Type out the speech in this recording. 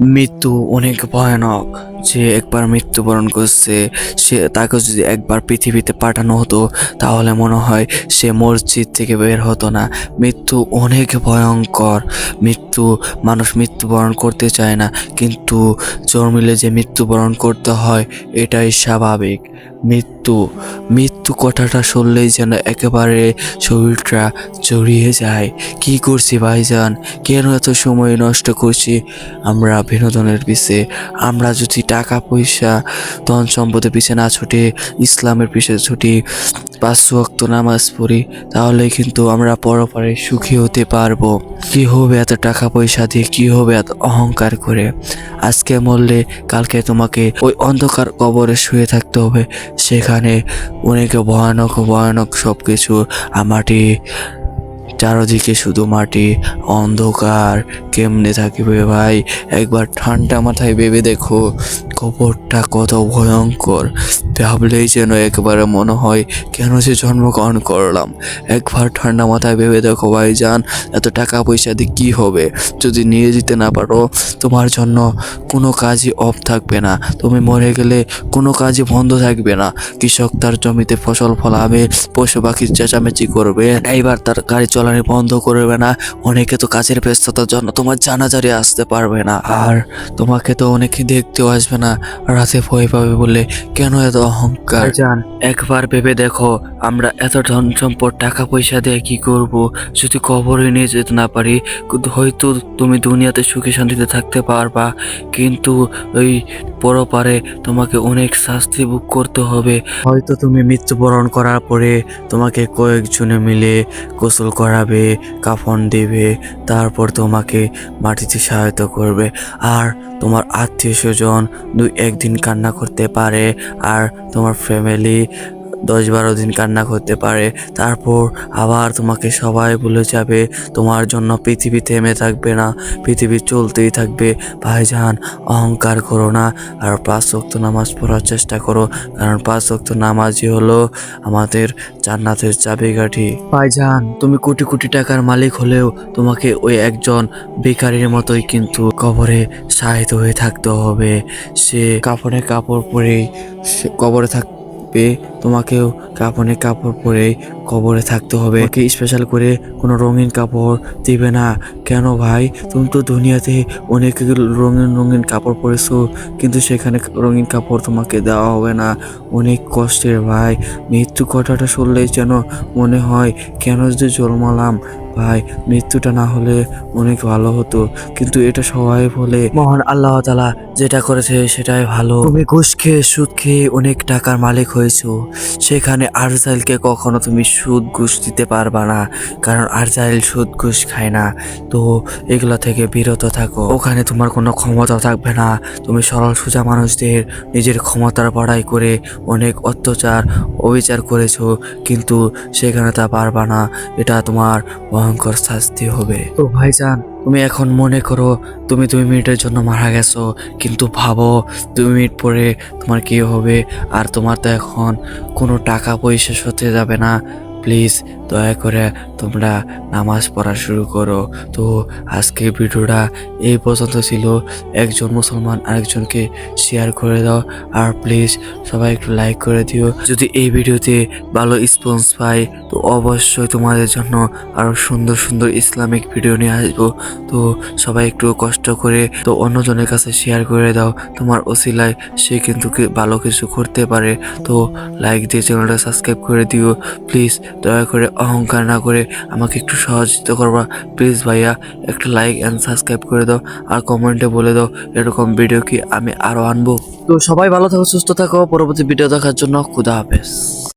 মৃত্যু অনেক ভয়ানক। যে একবার মৃত্যুবরণ করছে, সে তাকে যদি একবার পৃথিবীতে পাঠানো হতো, তাহলে মনে হয় সে মসজিদ থেকে বের হতো না। মৃত্যু অনেক ভয়ঙ্কর। মৃত্যু, মানুষ মৃত্যুবরণ করতে চায় না, কিন্তু জন্মিলে যে মৃত্যুবরণ করতে হয়, এটাই স্বাভাবিক। মৃত্যু মৃত্যু কথাটা শুনলেই যেন একেবারে শরীরটা জড়িয়ে যায়। কি করছি ভাইজান? কেন এত সময় নষ্ট করছি? আমরা বিনোদনের পিছে, আমরা যদি টাকা পয়সা ধন সম্পদের পিছে না ছুটে, ইসলামের পিছে ছুটি পাঁচ ওয়াক্ত নামাজ পড়ি, তাহলে কিন্তু আমরা পরপরে সুখী হতে পারব। কি হবে এত টাকা পয়সা দিয়ে, কি হবে এত অহংকার করে? আজকে মরলে কালকে তোমাকে ওই অন্ধকার কবরে শুয়ে থাকতে হবে। সেখানে অনেক ভয়ানক ভয়ানক সব কিছু আর মাটি চারদিকে শুধু মাটি, অন্ধকার। কেমনে থাকবে ভাই? একবার ঠান্ডা মাথায় ভেবে দেখো, কবরটা কত ভয়ঙ্কর। ভাবলেই যেন একবারে মনে হয়, কেন যে জন্মগ্রহণ করলাম। একবার ঠান্ডা মাথায় ভেবে দেখো ভাই যান এত টাকা পয়সা দিয়ে কী হবে? যদি নিয়ে যেতে না পারো, তোমার জন্য কোনো কাজই অফ থাকবে না। তুমি মরে গেলে কোনো কাজই বন্ধ থাকবে না। কৃষক তার জমিতে ফসল ফলাবে, পশু পাখির চেঁচামেচি করবে। এইবার তার গাড়ি চলানি বন্ধ করবে না। অনেকে তো কাজের ব্যস্ততার জন্য তোমার জানাজারি আসতে পারবে না। আর তোমাকে তো অনেকে দেখতেও আসবে না। রাতে ভয় পাবে বলে কেন এত অহংকার? জান একবার ভেবে দেখো আমরা এত ধন সম্পদ টাকা পয়সা দিয়ে কি করব? যদি কবরে নিয়ে যেতে না পারি হয়তো তুমি দুনিয়াতে সুখে শান্তিতে থাকতে পারবা। কিন্তু ওই পরপারে তোমাকে অনেক শাস্তি ভোগ করতে হবে। হয়তো তুমি মৃত্যুবরণ করার পরে তোমাকে কয়েকজনে মিলে গোসল করাবে কাফন দেবে, তারপর তোমাকে মাটিতে সহায়তা করবে। আর তোমার আত্মীয় স্বজন দুই একদিন কান্না করতে পারে, আর তোমার ফ্যামিলি দশ বারো দিন কান্না করতে পারে, তারপর আবার তোমাকে সবাই ভুলে যাবে, তোমার জন্য পৃথিবী থেমে থাকবে না, পৃথিবী চলতেই থাকবে। ভাইজান, অহংকার করো না, আর পাঁচ শক্ত নামাজ পড়ার চেষ্টা করো, কারণ পাঁচ শক্ত নামাজই হলো আমাদের জান্নাতের চাবিকাঠি। ভাইজান, তুমি কোটি কোটি টাকার মালিক হলেও তোমাকে ওই একজন বেকারির মতোই কিন্তু কবরে সাহিত হয়ে থাকতে হবে। সে কাপড়ে কাপড় পরেই সে কবরে থাকবে তোমাকেও কাপড়ে কাপড় পরেই কবরে থাকতে হবে। ওকে স্পেশাল করে কোনো রঙিন কাপড় দিবে না। কেন ভাই? তুমি তো দুনিয়াতে অনেক রঙিন রঙিন কাপড় পরেছো, কিন্তু সেখানে রঙিন কাপড় তোমাকে দেওয়া হবে না। অনেক কষ্টের ভাই। মৃত্যু কথাটা শুনলেই যেন মনে হয়, কেন যে জন্মালাম? ভাই, মৃত্যুটা না হলে অনেক ভালো হতো, কিন্তু এটা সবাই বলে। মহান আল্লাহ তালা যেটা করেছে সেটাই ভালো। তুমি ঘুষ খেয়ে, সুদ খেয়ে অনেক টাকার মালিক হয়েছো। সেখানে আরজাইলকে কখনো তুমি সুদ ঘুষ দিতে পারবা না, কারণ আরজাইল সুদ ঘুষ খায় না। তো এগুলো থেকে বিরত থাকো। ওখানে তোমার কোনো ক্ষমতা থাকবে না। তুমি সরল সোজা মানুষদের নিজের ক্ষমতার বড়াই করে অনেক অত্যাচার, অবিচার করেছ, কিন্তু সেখানে তা পারবা না। এটা তোমার ভয়ঙ্কর শাস্তি হবে। তো ভাইজান, তুমি এখন মনে করো তুমি দুই মিনিটের জন্য মারা গেছো, কিন্তু ভাবো দুই মিনিট পরে তোমার কি হবে? আর তোমার তো এখন কোনো টাকা পয়সা সতে যাবে না। প্লিজ দয়া করে তোমরা নামাজ পড়া শুরু করো। তো আজকে ভিডিওটা এই পর্যন্ত ছিল। একজন মুসলমান আরেকজনকে শেয়ার করে দাও। আর প্লিজ সবাই একটু লাইক করে দিও। যদি এই ভিডিওতে ভালো রেসপন্স পাই তো অবশ্যই তোমাদের জন্য আরও সুন্দর সুন্দর ইসলামিক ভিডিও নিয়ে আসব। তো সবাই একটু কষ্ট করে তো অন্যজনের কাছে শেয়ার করে দাও। তোমার ওসিলায় সে কিন্তু ভালো কিছু করতে পারে। তো লাইক দিয়ে চ্যানেলটা সাবস্ক্রাইব করে দিও। প্লিজ দয়া করে অহংকার না করে আমাকে একটু সহযোগিতা করবা প্লিজ ভাইয়া, একটা লাইক অ্যান্ড সাবস্ক্রাইব করে দাও, আর কমেন্টে বলে দাও এরকম ভিডিও কি আমি আরও আনব। তো সবাই ভালো থাকো, সুস্থ থাকো, পরবর্তী ভিডিও দেখার জন্য খুদা হাফেজ।